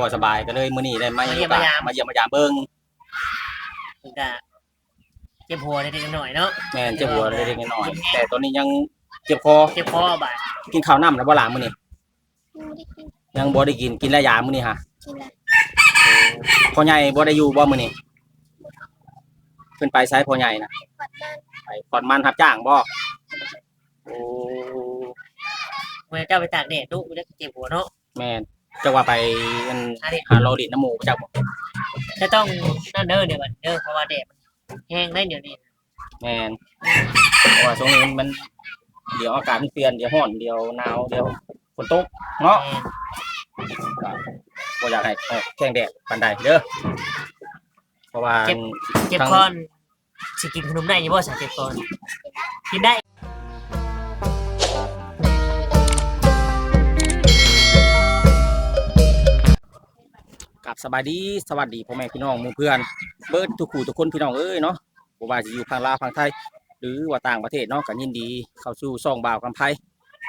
บ่สบายก็เลยมื้อนี้ได้มามาเยี่ยมโอกสมายาม มาเยี่ยมมายามเบิ่งถึงจะเจ็บหัวนิดๆหน่อยๆเนาะแม่นเจ็บหัวเล็กๆน้อยๆแต่ตอนนี้ยังเจ็บคอเจ็บคอบ่าดกินข้าวน้ำแล้วบ่ล่ะมื้อนี้ยังไม่ได้กินยังบ่ได้กินกินแล้วยามื้อนี้ฮะกินแล้วพ่อใหญ่บ่ได้อยู่บ่มื้อนี้เพิ่นไปไสพ่อใหญ่นะปัดบ้านไปผ่อนมันรับจ้างบ่โอ้เมื่อเจ้าไปตากแดดดุมันจะเจ็บหัวเนาะแม่น จักว่าไปอันอันนี้หาโลดินน้ำหมูจักบ่จะต้องนั่นเด้อเดี๋ยวมันเด้อเพราะว่าแดดมันแห้งได้เดี๋ยวนี้แม่นเพราะว่าช่วงนี้มัน เดี๋ยวอากาศมันเปลี่ยนเดี๋ยวร้อนเดี๋ยวหนาวเดี๋ยวฝนตกเนาะแห้งบ่อยากให้ออกแข่งแดดปานใดเด้อเพราะว่า เจ็บคอนสิกินขนมได้อยังบ่สาเจ็บคอนกินได้ กับสบายดีสวัสดีพ่อแม่พี่น้องมู่เพื่อน เบิร์ดทุกคู่ทุกคนพี่น้องเอ้ยเนาะบ่ว่าจะอยู่ทางลาวทางไทย หรือว่าต่างประเทศเนาะก็ยินดี เข้าสู่ช่องบ่าวกำไพ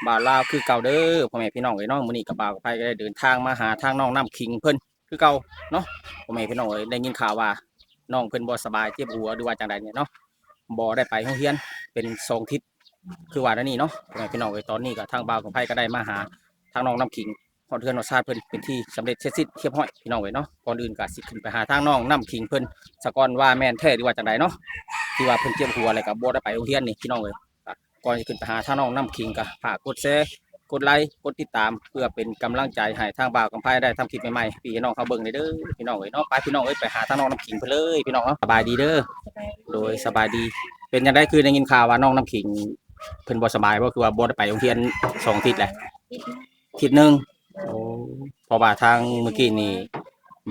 บ่าวลาวคือเก่าเด้อพ่อแม่พี่น้องเอ้ยเนาะมื้อนี้กับบ่าวกำไพก็ได้เดินทางมาหาทางน้องน้ำคิงเพิ่นคือเก่าเนาะพ่อแม่พี่น้องเอ้ยได้ยินข่าวว่าน้องเพิ่นบ่สบายเจ็บหัวหรือว่าจังใดเนี่ยเนาะบ่ได้ไปโรงเรียนเป็นสองทิศคือว่านั่นนี่เนาะพ่อแม่พี่น้องเอ้ยตอนนี้ก็ทางบ่าวกำไพก็ได้มาหาทางน้องน้ำคิง พอเทือนรสชาติเพิ่นเป็นที่สำเร็จเสร็จสิ้นเรียบร้อยพี่น้องเว้ยเนาะก่อนอื่นก็สิขึ้นไปหาทางน้องน้ำคิงเพิ่นสะก่อนว่าแม่นแท้หรือว่าจังไดเนาะที่ว่าเพิ่นเจ็บหัวอะไรก็บ่ได้ไปโรงเรียนนี่พี่น้องเว้ยก็ก่อนจะขึ้นไปหาทางน้องน้ำคิงก็ฝากกดแชร์กดไลค์กดติดตามเพื่อเป็นกำลังใจให้ทางบ่าวกำไพได้ทำคลิปใหม่ๆพี่น้องเขาเบิ่งได้เด้อพี่น้องเว้ยเนาะไปพี่น้องเอ้ยไปหาทางน้องน้ำคิงเพิ่นเลยพี่น้องเนาะสบายดีเด้อโดยสบายดี เป็นจังไดคือได้ยินข่าวว่าน้องน้ำคิงเพิ่นบ่สบายบ่คือว่าบ่ได้ไปโรงเรียนสองอาทิตย์แหละทิศหนึง เพอบ่าทางเมื่อกี้นี่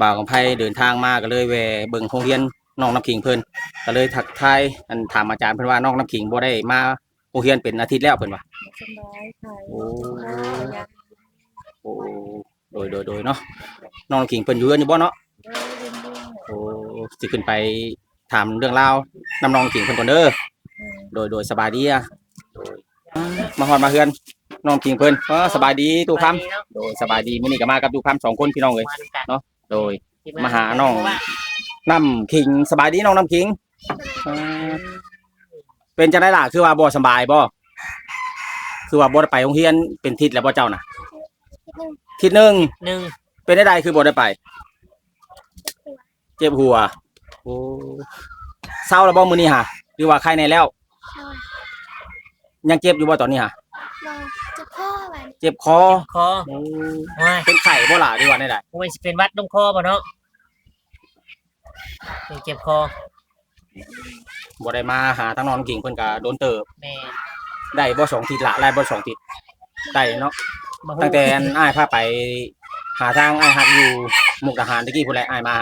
บ่าวของไพ่เดินทางมาก็เลยแวะเบิ่งโรงเรียนน้องน้ำขิงเพิ่นก็เลยทักทายอันถามอาจารย์เพิ่นว่าน้องน้ำขิงบ่ได้มาโรงเรียนเป็นอาทิตย์แล้วเพิ่นว่าสบายค่ะโอ้ยังโอ้โดยโดยโดยเนาะน้องน้ำขิงเพิ่นอยู่เรือนอยู่บ่เนาะเรียนด้วยโอ้สิขึ้นไปถามเรื่องราวนำน้องน้ำขิงเพิ่นก่อนเด้อโดยโดยสบายดีอะโดยอ่ามาฮอดมาเฮือน น้องน้ำขิงเพิ่นเออสบายดีตู้คำไปเนาะโดยสบายดีมื้อนี้ก็มากับตู้คำสองคนพี่น้องเอ้ยมาดูกันโดยที่มาหาน้องน้ำขิงสบายดีน้องน้ำขิงอ่าเป็นจังไดล่ะคือว่าบ่สำบายบ่คือว่าบ่ได้ไปโรงเรียนเป็นทิศแล้วบ่เจ้าน่ะทิศหนึงหนึ่งเป็นได้ใดคือบ่ได้ไป เจ็บหัวโอ้เศร้าแล้วบ่มื้อนี้ฮะหรือว่าใครในแล้วใช่ยังเจ็บอยู่บ่ตอนนี้ฮะ เราจะพ่อวันเจ็บคอคอโอ้ว้ายเป็นไข้บ่ล่ะหรือว่าได้ใดมันสิเป็นวัดลงคอป่ะเนาะเป็นเจ็บคอบ่ได้มาหาทางน้องน้ำขิงเพิ่นก็โดนเติบแม่ได้บ่สองทิศละได้บ่สองทิศได้เนาะบ่ฮู้ตั้งแต่อันอ้ายพาไป หาทางอ้ายฮักอยู่มุกดาหารตะกี้พุ่นแหละอ้ายมา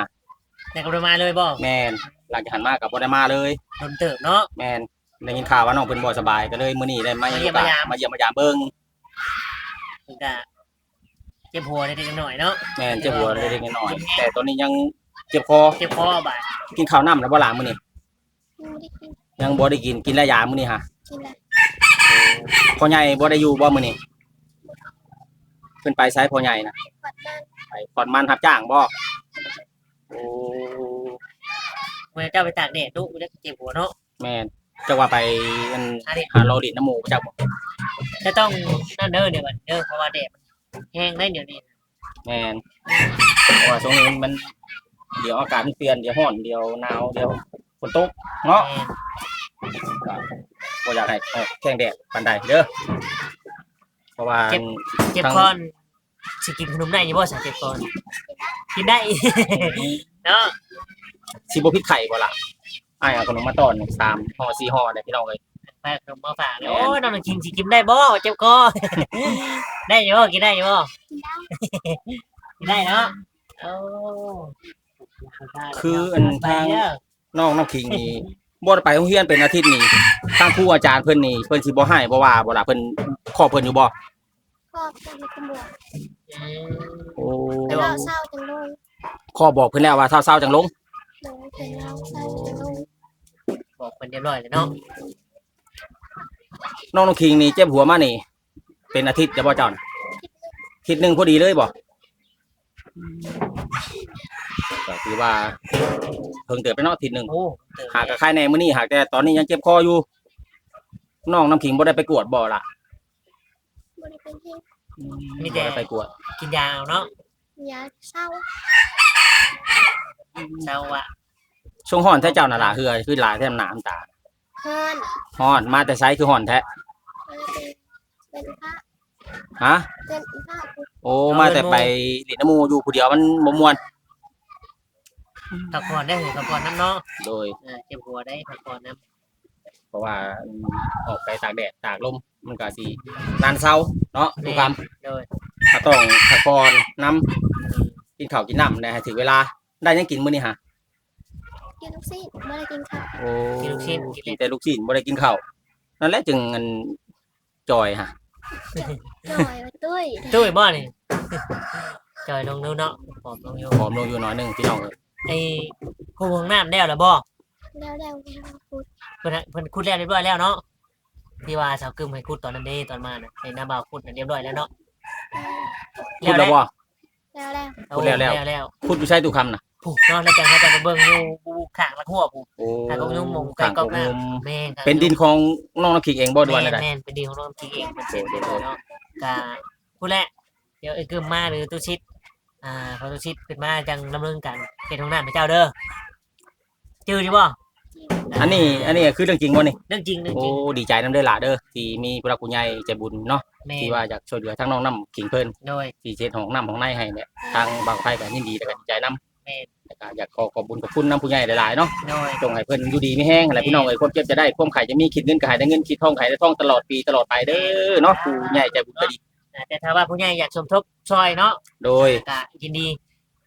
แต่ก็บ่ได้มาเลยบ่แม่นหลังจากหันมากับบ่ได้มาเลยโดนเติบเนาะแม่นได้ยินข่าวว่าน้องเพิ่นบ่สบายก็เลยมื้อนี้ได้มามาเยี่ยมมายามมาเยี่ยมมายามเบิ่ง ถึงจะเจ็บหัวนิดๆหน่อยๆเนาะแม่นเจ็บหัวเล็กๆน้อยๆแต่ตอนนี้ยังเจ็บคอเจ็บคอบ่าดกินข้าวน้ำแล้วบ่ล่ะมื้อนี้ยังไม่ได้กินยังบ่ได้กินกินแล้วยามื้อนี้ฮะกินแล้วพ่อใหญ่บ่ได้อยู่บ่มื้อนี้เพิ่นไปไสพ่อใหญ่นะปัดบ้านไปผ่อนมันรับจ้างบ่โอ้เมื่อเจ้าไปตากแดดดุมันจะเจ็บหัวเนาะแม่น จักว่าไปอันอันนี้หาโลดินน้ำหมูจักบ่จะต้องนั่นเด้อเดี๋ยวมันเด้อเพราะว่าแดดมันแห้งได้เดี๋ยวนี้แม่นเพราะว่าช่วงนี้มัน เดี๋ยวอากาศมันเปลี่ยนเดี๋ยวร้อนเดี๋ยวหนาวเดี๋ยวฝนตกเนาะแม่ก็บ่อยากให้ออกแข่งแดดปานใดเด้อเพราะว่าเจ็บคอนสิกินขนมได้อยังบ่สาเจ็บคอนกินได้ เนาะสิบ่พิษไข่บ่ล่ะ อ้ายเอาขนมมาต้อนสามห่อสี่ห่อได้พี่น้องเอ้ยฝากขนมมาฝากเลยโอ้ยน้องกินสิกินได้บ่เจ็บคอ ได้อยู่บ่กินได้อยู่บ่กินได้กินได้เนาะโอ้คืออันทางไปเด้อน้องน้ำขิงนี่บ่ได้ไปโรงเรียนเป็นอาทิตย์นี่ทางครูอาจารย์เพิ่นนี่เพิ่นสิบ่ให้บ่ว่าบ่ล่ะเพิ่นขอเพิ่นอยู่บ่พ่อเป็นขบวนอืมโอ้เดี๋ยวเราเศร้าจังเลยขอบอกเพิ่นแล้วว่าเช้าๆจังลงเราเป็นเราเศร้าจังเลยบอก เป็นเรียบร้อยเลยเนาะน้องน้ำขิงนี่เจ็บหัวมานี่ เป็นอาทิตย์จะบ่เจ้าน่ะอาทิตย์หนึงพอดีเลยบ่ก็คือว่าเพิ่งเกิดไปเนาะอาทีหนึ่งโอ้เติมหากกับใครในมื้อนี้หากแต่ตอนนี้ยังเจ็บคออยู่น้องน้ำขิงบ่ได้ไปกวดบ่ล่ะบริเป็นที่มีแต่บ่ได้ไปกวด กินยาเอาเนาะยาเศร้าเศร้าอะ ช่วงฮ้อนแท้เจ้าน่ะล่ะเฮือคือหลายแท้น้ำตาเฮิร์นฮ้อนมาแต่ไสคือฮ้อนแท้เออเป็นเป็นพระฮะเป็นพระพุทธโอ้มาแต่ไปเล่นน้ำหมูอยู่ผู้เดียวมันบ่ม่วนพักผ่อนได้เหรอพักผ่อนน้ำเนาะโดยเออเจ็บหัวได้พักผ่อนน้เพราะว่าออกไปตากแดดตากลมมันก็สินานเศร้าเนาะทุกคำำโดยถ้าต้องพักผ่อนน้ำกินข้าวกินน้ำนะให้ถึงเวลาได้ยังกินมื้อนี้ฮะ กินลูกศิษย์ไม่ได้กินข้าวโอ้กินลูกชิ้นกินกิเล็นกแต่ลูกชิ้นบ่ได้กินข้าวนั่นแหละจึงอันจอยฮะหน่อยมาตุ้ยตุ้ยบ่นี่ จอยลงนู้นเนาะผอมลงอยู่ผอมลงอยู่หน่อยหนึงพี่น้องเอ้ยไอ้ผู้วงน้ำได้แล้วบ่แล้วแล้วเป็นพระพุทธเพิ่นเพิ่นคุดแล้วเรียบร้อยแล้วเนาะที่ว่าสาวกึมให้คุดตอนนั้นเด้ตอนมาน่ะให้น้าบ่าวคุดน่ะเรียบร้อยแล้วเนาะพูดแล้วบ่ แล้วแล้วคุดแล้วแล้วแล้วแล้ว พูดอยู่ใช่ตุกคำน่ะ ผูกเนาะแล้วจังเขาจะไปเบิ่งอยู่ข้างละหัวผูกโอ้ข้างกองยุ่งมงใกล้ข้างกกอองงน้ยมำแม่นข้างเป็นดินของน้องน้ำขิงเองบ่ด้วยอะไรแม่นแม่นเป็นดินของน้องจริงเองเป็นเศษเดียวเนาะกะผู้แหละเดี๋ยวไอ้กึมมาหรือตุชิดอ่าพอตุชิดขึ้นมาจังดำเนินการเป็นของน้ำให้เจ้าเด้อจื้อดีบ่อันนี้อันนี้คือเรื่องจริงบ่นี่ เรื่องจริงเรื่องโอ้จริงดีใจนำเด้อล่ะเด้อที่มีผู้รักผู้ใหญ่ใจบุญเนาะแม่ที่ว่าอยากช่วยเหลือทั้งน้องน้ำขิงเพิ่นโดยที่เช็ดของน้ำของในให้เนี่ยทางบางไผก็ยินดีแล้วก็ดีใจนํแม่แล้ว ก็อยากขอขอบคุญขอบคุณน้ำผู้ใหญ่หลายๆเนาะโดยจงให้เพิ่นอยู่ดีไม่แห้งอะไรพี่น้องเอ้ยความเจ็บจะได้ความไข่จะมีคิดเงินก็ให้ได้เงินคิดทองก็ให้ได้ทองตลอดปีตลอดไปเด้อเนาะผู้ใหญ่ใจบุญก็ดีอ่าแต่ถ้าว่าผู้ใหญ่อยากสมทบช่วยเนาะโดย ก็ยินดี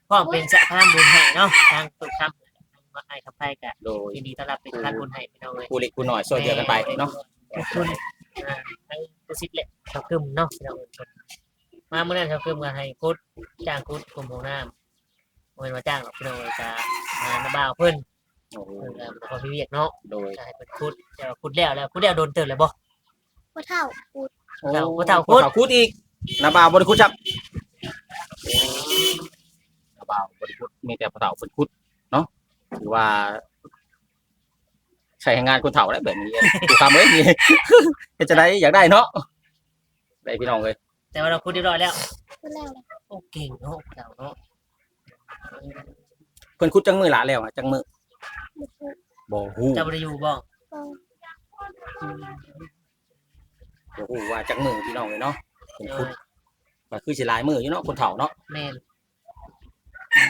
พร้อมเป็นสะพานบุญให้เนาะทางตุกคำมาไอ้ขับไพ่ก็โดยยินดีต้อนรับเป็นสะพานบุญให้พี่น้องเลย ผู้เล็กผู้น้อยช่วยเหลือกันไปเนาะ ขอบคุณอ่าทั้งตุชิดและชาวกึมเนาะพี่น้องเอ้ยมาเมื่อนั้นชาวกึมก็ให้คุดจ้างคุดกลุ่มของน้ำ เงินมาจ้างหรอกพี่น้องเลยจะมาหน้าบ่าวเพิ่นโอ้โหเพิ่นก็บ่พอมีเวียกเนาะโดยจะให้เพิ่นคุดแต่ว่าคุดแล้วแล้วคุดแล้วโดนเตือนเลยบ่พระเท่าพุทธเฒ่าผู้เฒ่าคุดผู้เฒ่าคุดอีกนาบ่าวบ่ได้คุดครับนาบ่าวบ่ได้คุดมีแต่ผู้เฒ่าเพิ่นคุดเนาะถือว่า ใช้งานคนเฒ่าได้แบบนี้ถูกคำเอ้ยนี่เฮ็ดจะได้อยากได้เนาะได้พี่น้องเอ้ยแต่ว่าเราคุดเรียบร้อยแล้วพูดแล้วเลยโอ้เก่งเนาะเฒ่าเนาะ เพิ่นคุดจังมือหลาแล้วอะจังมือบุตรบ่ฮู้เจ้าบ่ได้อยู่บ่ก็บ่ฮู้ว่าจังมือพี่น้องเอ้ยเนาะเพิ่นโดคุดยก็คือสิหลายมืออยู่เนาะคนเฒ่าเนาะแม่น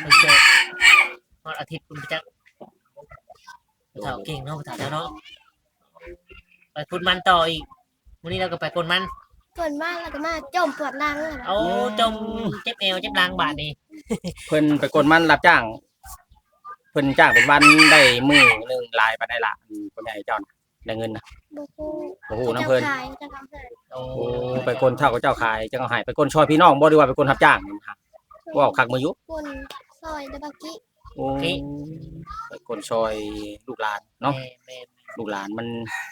ไปเจอวันอาทิตย์คุณไปจักผู้เฒ่าเก่งเนาะผู้เฒ่าเจ้าเนาะไปคุดมันต่ออีกวันนี้เราก็ไปกดมัน ก่อนมาแล้วก็มาจมปวดหลังเลยนะเอาจมเจ็บเอวเจ็บหลังบาดนี่เพิ่นไปกดมันรับจ้าง เพิ่นจ้างเป็นวันได้มือหนึงหลายปานใดล่ะอืมคนใหญ่เจ้าน่ะได้เงินนะบุกูบ่ฮู้นํเพิ่นจะขายจะทำให้โอ้โอ้ไปกลเท่ากับเจ้าขายจังเอาใหายไปกลช่วยพี่น้องบ่ดีว่าไปกลรับจ้างนี่ครับว่าคักมืออยู่คนซอยเดบากิโอ้ไปกลช่วยลูกหลานเนาะ แม่แม่ ลูกหลานมัน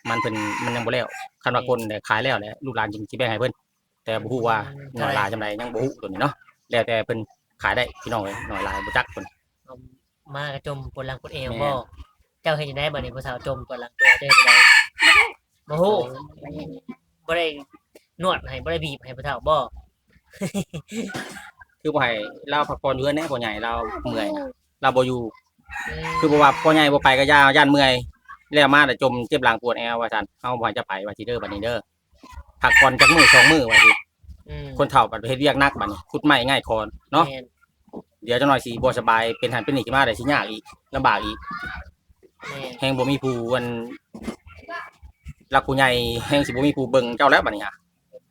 มันเพิ่นมันยังบ่แล้วคันว่าคนเนี่ยขายแล้วแหละลูกหลานจริงสิแบ่งให้เพิ่นแต่บ่ฮู้ว่าน้อยหลายจำาใดยังบ่ฮู้ตัวนี้เนาะแล้วแต่เพิ่นขายได้พี่น้องเอ้ยน้อยหลายบ่จักเพิ่นเอามากระจมปวดหลังปวดเอวแม่บ่เจ้าเห็นยังไงบ่นี่ผู้สาวจมปวดหลังปวดเอวเจ้าเห็นยังไงบ่ฮู้ไม่เห็นบ่ได้นวดให้บ่ได้บีบให้ผู้สาวบ่คือบ่ให้เราพักผ่อนอยู่แน่พ่อใหญ่เราเมื่อยนะเราบ่อยู่อืมคือบ่ว่าพ่อใหญ่บ่ไปก็ย่าย่านเมื่อย แล้วมาแต่จมเจ็บหลังปวดแอวว่าซั่นเฮาบ่ให้จะไปว่าสิเด้อบัดนี้เด้อพักผ่อนจักมื้อสองมื้อว่าสิอืมคนเฒ่าบัดเฮ็ดเวียกหนักบัดนี้ขุดไม้ง่ายคอนเนาะแม่เดี๋ยวจังหน่อยสิบ่สบายเป็นหันเป็นนี่ขึ้นมาได้สิยากอีกลำบากอีก แม่แฮงบ่มีผู้อันรักผู้ใหญ่แฮงสิบ่มีผู้เบิ่งเจ้าแล้วบัดนี้ฮะ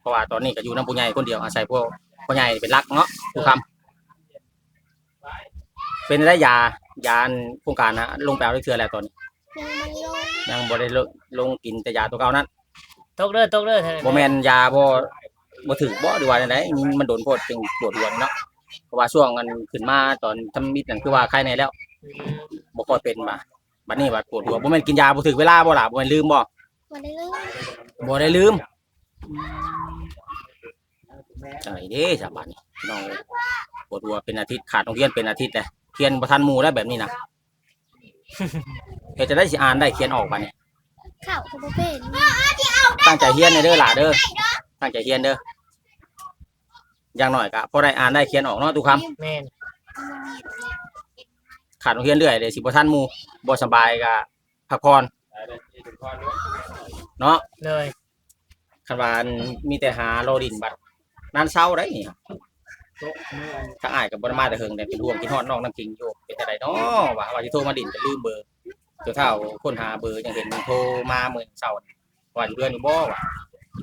เพราะว่าตอนนี้ก็อยู่นํผู้ใหญ่คนเดียวอาศัยพวกผู้ใหญ่เป็นหลักเนาะทุกคำเป็นได้ยายาอันโครงการนะลงไปเอาได้เทื่อแล้วตอนนี้ ยังมันลงยังบ่ได้ลงลงกินแต่ยาตัวเก่านั้นตกเด้อตกเด้อท่านบ่แม่นยาบ่บ่ถึกบ่หรือว่าจังไดมันโดนโพดจึงปวดหัวเนาะเพราะว่าช่วงมันขึ้นมาตอนทำมิดนั่นคือว่าไข้ในแล้วอืมบ่ค่อยเป็นมาบัดนี้ว่าปวดหัวบ่แม่นกินยาบ่ถึกเวลาบ่ล่ะบ่แม่นลืมบ่วันได้เรื่องบ่ได้ลืมจังไดเด้จ้ะบัดนี้พี่น้องเอ้ยปวดหัวเป็นอาทิตย์ขาดโรงเรียนเป็นอาทิตย์เลยเขียนบ่ทันหมู่ได้แบบนี้นะ เฮ็ดจะได้สิอ่านได้เขียนออกบัดนี้ข้าวกับเป็นตั้งใจเรียนเด้อหล่ะเด้อตั้งใจเรียนเด้ออย่างน้อยก็พอได้อ่านได้เขียนออกเนาะทุกคำแม่นขาดโรงเรียนเรื่อยเลยสิบ่ทันหมู่บ่สบายก็พักผ่อนเนาะ เลยคันว่าอันมีแต่หาโลดินบัดนั้นเศร้าได้นี่ครับ ถ้าอ้ายก็บ่ได้มาแต่เฮิงแต่เป็นห่วงกินฮอดน้องน้ำกิงอยู่เป็นจังไดเนาะว่าว่าสิโทรมาดินก็ลืมเบอร์เจ้าเฒ่าคนหาเบอร์ยังเห็นโทรมามื้อเช้านี่ว่าอยู่เรือนอยู่บ่ว่า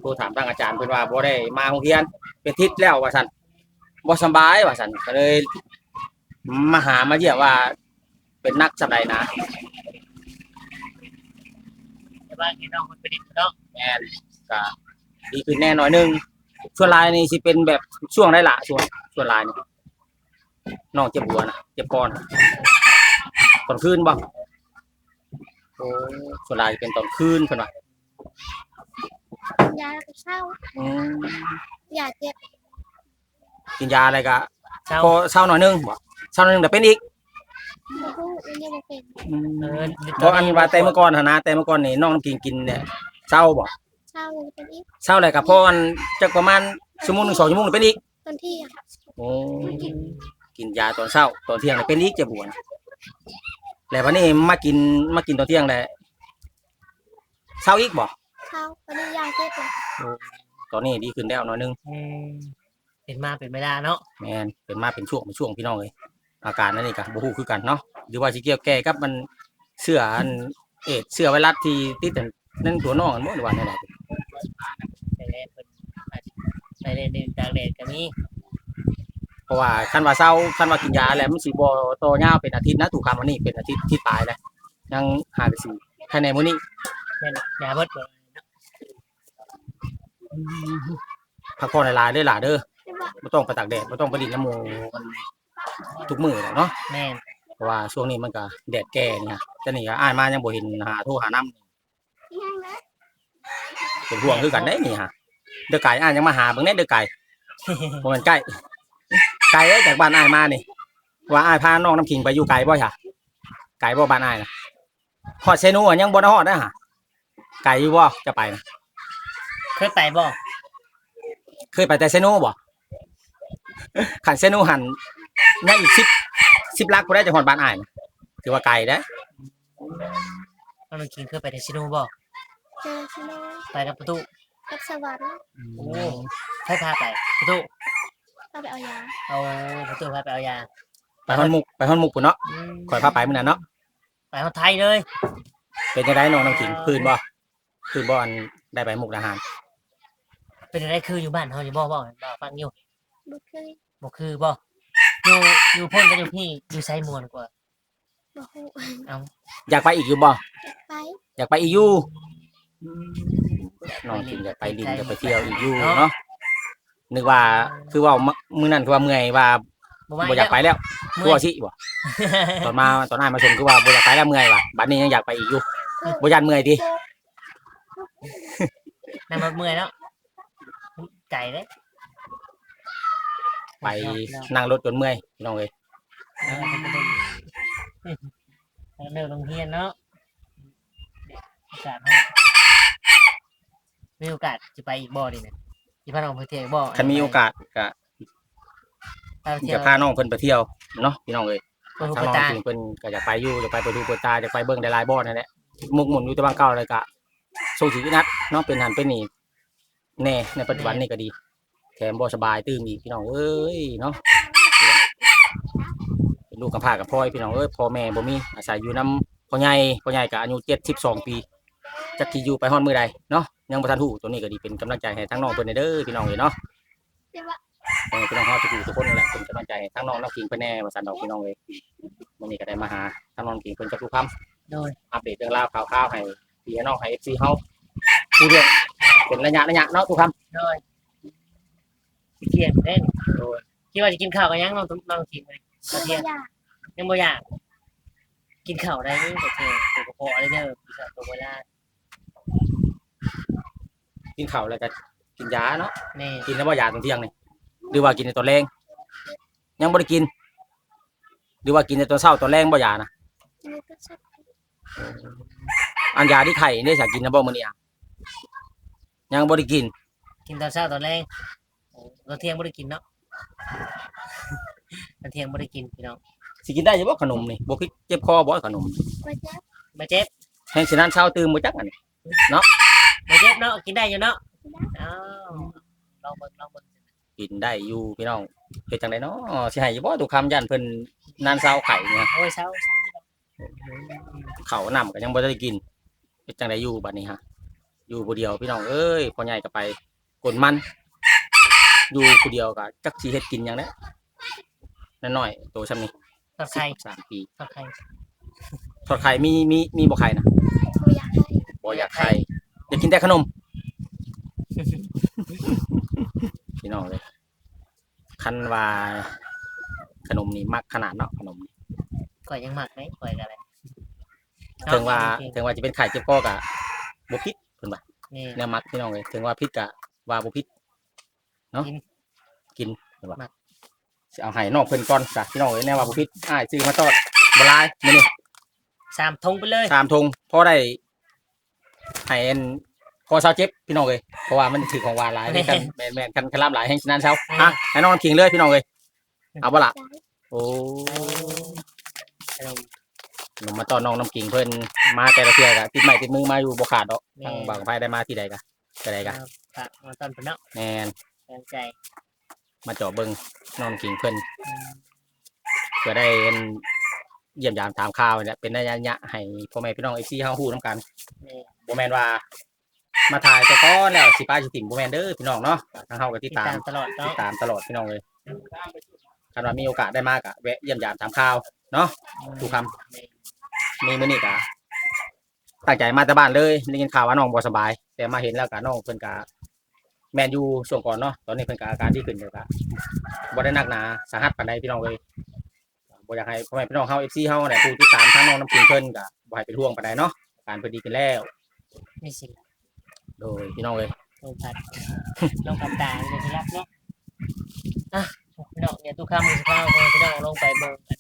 โทรถามทางอาจารย์เพิ่นว่าบ่ได้มาโรงเรียน เป็นทิศแล้วว่าซั่นบ่สำบายว่าซั่นก็เลยมาหามาเยี่ยมว่า เป็นนักสำใดนะแต่ว่าพี่น้องคนเป็นดินเนาะแม่นก็ดีขึ้นแน่หน่อยหนึง ช่วงลายนี่สิเป็นแบบช่วงได้ละช่วงช่วงลายนี่น้องเจ็บหัวนะเจ็บคอนะตอนคืนบ่โอ้ช่วงลายเป็นตอนคืนเพิ่นว่ายาแล้วก็เศร้าอืมอยากเจ็บกินยาอะไรก็เช้าพอเช้าหน่อยหนึงบ่เช้าหน่อยหนึงแต่เป็นอีกบ่ฮู้มันยังบ่เป็นอืมเออเพราะอันว่าแต่เมื่อก่อนหั่นนะแต่เมื่อก่อนนี่น้องน้ำกินกินเนี่ยเช้าบ่ เศร้ายังเป็นอีกเช้าอะไรก็พออันจักประมาณชั่วโมงหนึงสองชั่วโมงเป็นอีกตอนที่อะโอ้กินยาตอนเช้าตอนเที่ยงเนี่ยเป็นอีกจะบวนแล้ววันนี้มากินมากินตอนเที่ยงแหละเช้าอีกบ่เศร้าตอนนี้ยาเจ็บเลยตอนนี้ดีขึ้นแล้วหน่อยนึงอืมเป็นมาเป็นไม่ได้เนาะแมนเป็นมาเป็นช่วงเป็นช่วงพี่น้องเลยอาการนั่นนี่ก็บ่ฮู้คือกันเนาะหรือว่าสิเกี่ยวแก่กับมันเสื้ออันเอดส์เสื้อไวรัสที่ติดอัน นั่นตัวน้องอันบ่หรือว่าแนวใดแต่แรกเพิ่นอาจจะไปเล่นในตากแดดก็มีเพราะว่าคันว่าเศร้าคันว่ากินยาแล้วมันสิบ่โตยาวเป็นอาทิตย์นะถูกคำวันนี้เป็นอาทิตย์ที่ปลายแล้วยังหาไปสิภายในมื้อนี้แม่นยาเบิดเบิดพักผ่อนหลายๆเด้อหล่ะเด้อแต่ว่าไม่ต้องไปตากแดดไม่ต้องไปดินน้ำหมูมันทุกมือหรอกเนาะแม่นเพราะว่าช่วงนี้มันก็แดดแก่เนี่ยจะนี่ก็อ้ายมายังบ่เห็นหาโทรหาน้ยังนะำ เป็นห่วงคือกันได้นี่ฮะเด้อไก่อ้ายยังมาหาเบิ่งแน่เด้อไก่บ่แม่นใกล้ไก่เอ้ยจากบ้านอ้ายมานี่ ว่าอ้ายพาน้องน้ำขิงไปอยู่ไกลบ่ค่ะไกลบ่บ้านอ้ายนะฮอดเซนูอะยังบ่ได้ฮอดนะฮะไกลอยู่บ่จะไปนะเคยไปบ่เคยไปแต่เซนูบ่ขันเซนูหันยังอีก10 10ลักบ่ได้จะฮอดบ้านอ้ายนะถือว่าไกลเด้อน้องกินเคยไปแต่ซิโนบ่เจอชิโน ไปกับประตูกับสวรรค์โอ้ให้พาไปประตูก็ไปเอายาเอาประตูพาไปเอายาไปฮอนมุกไปฮอนมุกปุ่นเนาะอืมข่อยพาไปมื้อนั้นเนาะไปเอาไทยเลยเป็นจังไดน้องน้ำขิงพื้นบ่พื้นบ่อันได้ไปมุกดาหารเป็นอะไรคืออยู่บ้านเฮาอยู่บ่บ่บ่ฟังอยู่บ่เคยบ่คือบ่อยู่อยู่พ่นกันอยู่พี่อยู่ไซมวนกว่า บ่ฮู้อยากไปอีกอยู่บ่ ไปอยากไปอีกอยู่ น้องขิงอยากไปดินอยากไปเที่ยวอีกอยู่เนาะนึกว่าคือว่ามื้อนั้นคือว่าเมื่อยว่าบ่ว่าบ่อยากไปแล้วคือว่าสิบ่ตอนมาตอนอ้ายมาชมคือว่าบ่อยากไปแล้วเมื่อยว่ะบัดนี้ยังอยากไปอีกอยู่บ่ยันเมื่อยตินั่งรถเมื่อยแล้วไก่เด้ไปนั่งรถจนเมื่อยพี่น้องเอ้ยเออไปเดินเดินโรงเรียนเนาะโอกาสให้ มีโอกาสจะไปอีกบ่ดิเนี่ยที่พาน้องไปเที่ยวอีกบ่คันมีโอกาสก็ไปเที่ยจะวพาน้องเพิ่นไปเที่ยวเนาะพี่น้องเอ้ยไปหูทางกระน้องตาจริงเพิ่นก็อยากไปอยู่อยากไปเปิดดูเปิดตาอยากไปเบิ่งได้หลายบ่อนั่นแหละมุกหมุนอยู่แต่บางเก่าเลยก็สู้ชีวิตนัดเนาะเป็นหันเป็นนี่แน่ในปัจจุบันนี่ก็ดีแถมบ่สบายตื้มอีกพี่น้องเอ้ยเนาะเป็นลูกกำพร้ากับพ่อยพี่น้องเอ้ยพ่อแม่บ่มีอาศัยอยู่นํพ่อใหญ่พ่อใหญ่ก็อายุ72ปีจักสิอยู่ไปฮอดมื้อใดเนาะ ยังบ่ทันฮู้ตัวนี้ก็ดีเป็นกำลังใจให้ทั้งน้องเพิ่นเด้อพี่น้องเอ้ยเนาะเออพี่น้องเขาทุกทุกคนนั่นแหละเป็นกำลังใจให้ทั้งน้องน้องกิงเพิ่นแน่ว่าซั่นดอกพี่น้องเอ้ยวันนี้ก็ได้มาหาทั้งน้องกิงเพิ่นจักทุกคำโดยอัปเดตเรื่องราวข่าวๆให้พี่น้องให้ FC เฮาผู้เรื่องเป็นระยะระยะเนาะทุกคโดยเที่ยงเล่นโดยคิดว่าจะกินข้าวกันยังน้องน้องกินเลยบ่เที่ยงองยังบ่อยากกินข้าวได้โอเคตัวกระเพาะอะไรเด้อพี่สาวตัวเวลา กินข้าวแล้วก็กินยาเนาะแม่กินแล้วบ่ยาตอนเที่ยงนี่หรือว่ากินในตอนแรงยังบ่ได้กิน หรือว่ากินแต่ตอนเช้าตอนแรงบ่ยานะนี่ก็ชอบอันยาที่ไข่ได้สักกินนะบ่มื้อนี้อะยังบ่ได้กิน กินตอนเช้าตอนแรกโอ้ตอนเที่ยงไม่ได้กินเนาะตอนเที่ยงไม่ได้กินพี่น้องสิกินได้อยู่บ่ขนมนี่บ่คิดเจ็บคอบ่ขนมมาจ้ามาเจ็บแห่งสินั้นเช้าตื่นบ่จักอันนี้มา เจ็บเนาะกินได้อยู่เนาะอ้าวลองเบิ่งลองเบิ่งกินได้อยู่พี่น้องเฮ็ดจังไดเนาะสิให้อยู่บ่ทุกคำยันเพิ่นนานเช้าไข่เนี่ยโอ้ยเช้าเช้าข้าวน้ำก็ยังบ่ได้กินเฮ็ดจังไดอยู่บัดนี้ฮะอยู่ผู้เดียวพี่น้องเอ้ยพ่อใหญ่ก็ไปกดมัน อยู่ผู้เดียวก็จักสิเฮ็ดกินหยังแหละน้อยๆโตซำนี้ทอดไข่สามปีทอดไข่ทอดไข่มีมีมีบ่ไข่นะเขาอยากให้บ่อยากไข่ อยากกินแต่ขนม พี่น้องเลยคันว่าขนมนี่มักขนาดเนาะขนมนี่ก่อยยังหมักไหมก่อยกันอะไรถึงว่าถึงว่าจะเป็นไข่เจ็บคอกะบ่พิษเพิ่นว่านี่แนวมักพี่น้องเลยถึงว่าพิษกะว่าบ่พิษเนาะกินกินเพิ่นว่ามักสิเอาให้นอกเพิ่นก่อนจ้ะพี่น้องเอ้ยแนวว่าบ่พิษอ้ายซื้อมาตอดบ่หลายมื้อนี้สามทงไปเลยตามทงพอได้ ให้อันพอเช้าเจ็บพี่น้องเอ้ยเพราะว่ามันถือของหวานหลายในกันแม่นๆกันคลามหลายแห่งฉะนั้นเช้าอะให้น้องน้ำขิงเลยพี่น้องเอ้ยเอาบ่ล่ะได้โอ้ขนมหนุ่มมาตอนน้องน้ำกิ่งเพิ่นมาแต่ละเทื่อกะติดไม้ติดมือมาอยู่บ่ขาดดอกแม่ทางบางไฟได้มาที่ใดกะที่ใดกะฝากมาตอนเป็นเนาะแม่นแรงใจมาเจาะเบิ่งน้องน้ำกิ่งเพิ่นเพื่อได้เห็นเยี่ยมยามถามข่าวเนี่ยเป็นระยะๆให้พ่อแม่พี่น้อง FC เฮาฮู้นํกันนี่ บ่แม่นว่า มาถ่ายแต่ก่อนแล้วสิป้าสิติ่มบ่แม่นเด้อพี่น้องเนาะทางเฮาก็ติติดดตาตามมตลอดติเนาะดตามตลอดพี่น้องเลยคันว่ามีโอกาสได้มากอะแวะเยี่ยมยามถามข่าวเนาะทุกคมีมื้อนี้กะตั้งใจมาแต่บ้านเลยได้ยินข่าวว่าน้องบ่สบาย แต่มาเห็นแล้วกะน้องเพิ่นกะแมนอยู่ช่วงก่อนเนาะตอนนี้เพิ่นกะอาการดีขึ้นแล้วกะบ่ได้หนักหนาสาหัสปานใดพี่น้องเลย บ่อยากให้พ่อแม่พี่น้องเฮา FC เฮาเนี่ยผู้ติดตามทางน้องน้ำกินเพิ่นกะบ่ให้เป็นห่วงปานใดเนาะอาการเพิ่นดีขึ้นแล้ว นี่สิโดยพี่น้องเลยลงพัดลงกับตาเลยที่รับเนาะอะพี่น้องเนี่ยทุกคำมีข้าวพี่น้องลงไปเบิ่งกัน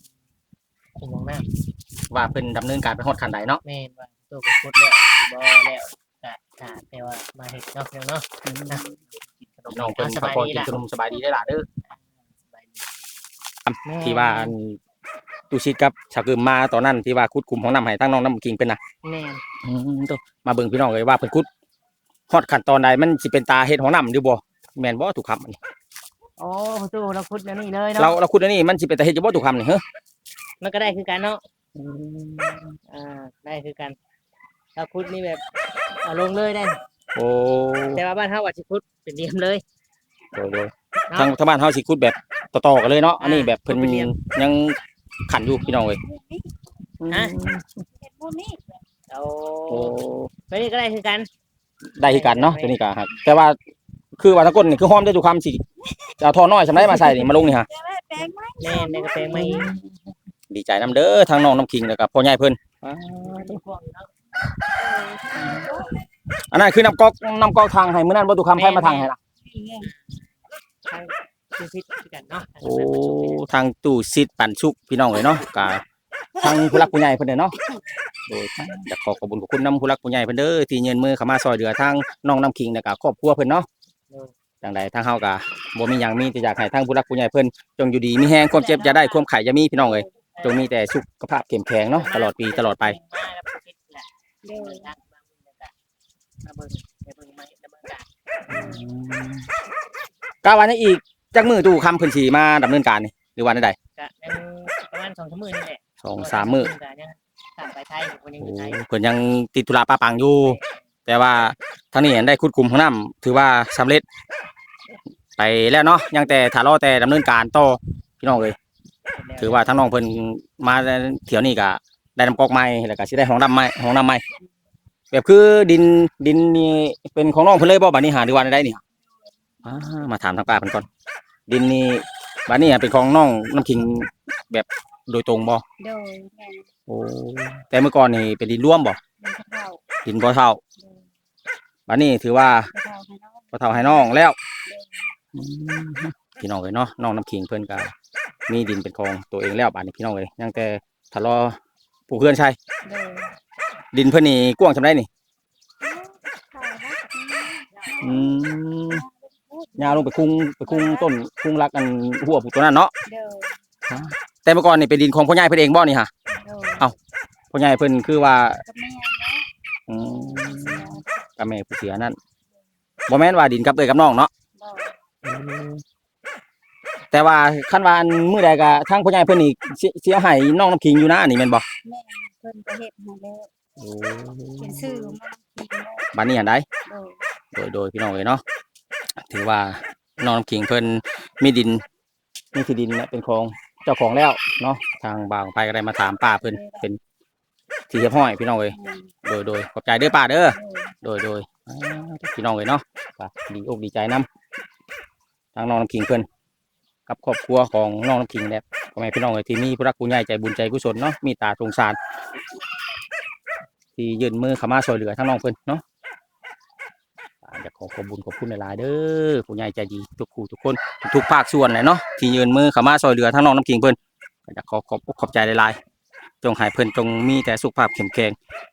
ถึงมองหน้าว่าเพิ่นดำเนินการไปฮอดขั้นใดเนาะแม่นว่าตัวไปพุดแล้วอยู่บ่แล้วกะกะแต่ว่ามาเฮ็ดเนาะพี่น้องเนาะอะกินขนมน้องเพิ่นสพักบายผ่อนดีกินล่ะขนมสบายดีได้อล่ะเด้อสบายดี ที่ว่าอัน ตูชิดกับชาวกึมมาตอนนั้นที่ว่าคุดคุมของน้ำให้ตั้งน้องน้ำกิงเป็นนะแม่นอืมตัวมาเบิ่งพี่น้องเลยว่าเพิ่นคุดฮอดขั้นตอนใดมันสิเป็นตาเฮ็ดของน้ำหรือบ่แม่นบ่ถูกคำอันนี้โอ้ประตูเราพุดแล้วนี่เลยเราเนาะเราคุดอันนี้มันสิเป็นตาเฮ็ดอยู่บ่ถูกคำนี่เฮ้อมันก็ได้คือกันเนาะอ่าได้คือกันเราพุดนี่แบบเอาลงเลยได้ โอ้แต่ว่าบ้านเฮาว่าสิพุดเป็นเดียมเลยโดยโดยทางทางบ้านเฮาสิคุดแบบต่อๆกันเลยเนาะอันนี้แบบเพิ่นคุดเป็นเหลี่ยมยัง ขันอยู่พี่น้องเอ้ยฮะเห็ดบุญนี่เอาโอ้ไปนี่ก็ได้คือกัน ได้คือกันเนาะตัวนี้ก็ครับ แต่ว่าคือว่าทั้งคนนี่คือหอมได้ถูกคำสิจะเอาท่อน้อยสำไรมาใส่นี่มาลงนี่ฮะจะได้แปลงไหมแม่นได้กระแปลงมาอีกดีใจนํเด้อทางน้องน้ำคิงแล้วก็พ่อใหญ่เพิ่นเป็นพวกเนาะอันนั้นคือน้ำก๊อกน้ำก๊อกทางให้มื้อนั้นบ่ถูกคำใครมาทางให้ล่ะ นี่ไงทางคือคิดคือกันเนาะโอ้ทางตู้ซิดปั่นชุกพี่น้องเลยเนาะกะทางผู้รักผู้ใหญ่เพิ่นเด้อเนาะโดยอยากขอขอบคุณขอบคุณนำผู้รักผู้ใหญ่เพิ่นเด้อที่เงินมือเข้ามาซอยเหลือทางน้องน้ำคิงแล้วก็ครอบครัวเพิ่นเนาะจังใดทางเฮาก็บ่มีหยังมีแต่อยากให้ทางผู้รักผู้ใหญ่เพิ่นจงอยู่ดีมีแฮงความเจ็บอย่าได้ความไข้อย่ามีพี่น้องเอ้ยจงมีแต่สุขภาพเข้มแข็งเนาะตลอดปีตลอดไปมาแล้วก็คิดแหละเด้อรักบางมือก็มาเบิ่งไปเบิ่งมาดำเนินการกาวันนี้อีก จักมือตู้คำเพิ่นสิมาดำเนินการนี่หรือว่าใด ก็ยังประมาณ2-3มื้อนี่แหละๆสองสามมื้อ ก็ยังตามไปไทยอยู่คนยังอโอ้ยู่ไทยเพิ่นยังติดธุระป้าปังอยู่ แต่ว่าทางนี้ได้คุดคุมของน้ำถือว่าสำเร็จ ไปแล้วเนาะยังแต่ถ้ารอแต่ดำเนินการต่อพี่น้องเลยถือว่าทั้งน้องเพิ่นมาเที่ยวนี้ก็ได้น้ำกอกใหม่แล้วก็สิได้ห้องน้ำใหม่ห้องน้ำใหม่แบบคือดินดินนี่เป็นของน้องเพิ่นเลยบ่บัดนี้หาดีว่าได้นี่อ่า มาถามทางป้าเพิ่นก่อน ดินนี่บัดนี้เป็นของน้องน้ำคิงแบบโดยตรงบ่โดยแม่โอ้แต่เมื่อก่อนนี่เป็นดินร่วมบ่มันจะเข้าดินบ่เท่าโดยบัดนี้ถือว่าจะเข้าให้น้องพอเท่าให้น้องแล้วอืมพี่น้องเลยเนาะน้องน้ำขิงเพิ่นก็มีดินเป็นของตัวเองแล้วบาดนี้พี่น้องเอ้ยยังแต่ทะเลาะปลูกเพื่อนใช่โดยดินเพิ่นนี่กว้างจำได้นี่ถ่ายรักนี่อืม ยาวลงไปคุ้งไปคุ้งต้นคุ้งรักอันหัวปลูกตัวนั้นเนาะโดยแต่เมื่อก่อนนี่เป็นดินของพ่อใหญ่เพิ่นเองบ่นี่ฮะโดยพ่อใหญ่เพิ่นคือว่าก็ไม่ยังนะอืมเสียกับแม่ผู้เสียนั่นบ่แม่นว่าดินกับเอ้ยกับน้องเนาะบ่แต่ว่าคันว่าอันมื้อใดก็ทางพ่อใหญ่เพิ่นนี่สิสิเอาให้น้องน้ำคิงอยู่นะอันนี่แม่นบ่แม่เพิ่นก็เฮ็ดให้แล้วโอ้เป็นชื่อมากินแล้วบัดนี้อันใดโดยโดยโดยพี่น้องเอ้ยเนาะ ถือว่าน้องน้ำคิงเพิ่นมีดินมีที่ดินเนี่ยเป็นของเจ้าของแล้วเนาะทางบ่าวไปก็ได้มาถามป้าเพิ่นเป็นที่เรียบร้อยพี่น้องเอ้ยโดยโดยขอบใจเด้อป้าเด้อโดยโดยโดยพี่น้องเลยเนาะดีอกดีใจนํทางน้องน้ำคิงเพิ่นกับครอบครัวของน้องน้ำคิงเนี่ยพ่อแม่พี่น้องเลยที่มีผู้รักผู้ใหญ่ใจบุญใจกุศลเนาะมีตาสงสาร ที่ยืนมือเข้ามาช่วยเหลือทั้งน้องเพิ่นเนาะ อยากขอขอบคุญขอบคุณหลายๆเด้อผู้ใหญ่ใจดีทุกคู่ทุกคนทุกภาคส่วนเลยเนาะที่ยืนมือข้ามาช่วยเหลือทั้งน้องน้ำคิงเพิ่นอยากขอขอบขอบใจหลายๆจงให้เพิ่นจงมีแต่สุขภาพเข้มแข็ง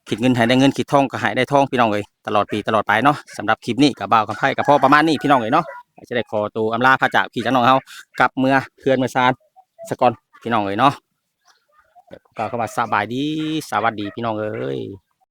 คิดเงินให้ได้เงินคิดทองก็ให้ได้ทองพี่น้องเลยตลอดปีตลอดไปเนาะสำหรับคลิปนี้กับบ่าวกับไพ่กับพ่อประมาณนี้พี่น้องเลยเนาะจะได้ขอตัวอำลาพระจากพี่จาน้องเฮากลับเมื่อเพื่อนเมื่อซานสกอนพี่น้องเลยเนาะเดี๋ยวกล่าวคำว่าสบายดีสวัสดีพี่น้องเอ้ย